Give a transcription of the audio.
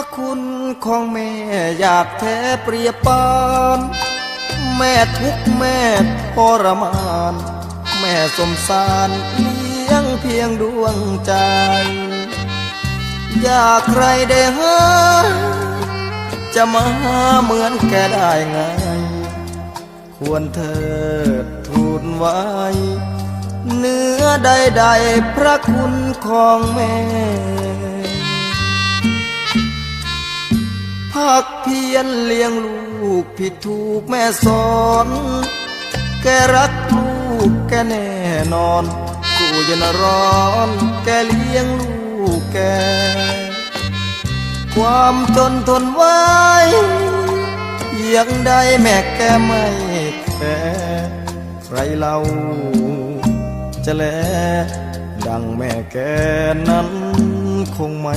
ระคุณของแม่อยากแท้เปรียบปาน แม่ทุกแม่ทรมาน แม่สมสารเลี้ยงเพียงดวงใจ อยากใครได้หาจะมาเหมือนแกได้ไง ควรเธอทูลไว้เนื้อใดๆพระคุณของแม่ ภาคเพียรเลี้ยงลูกผิดถูกแม่สอน แกรักลูกแกแน่นอนกูจะนร้อน แกเลี้ยงลูกแก ความจนทนไว้ยังได้แม่แกไม่แคร์ใครเล่าจะแลดังแม่แกนั้นคงไม่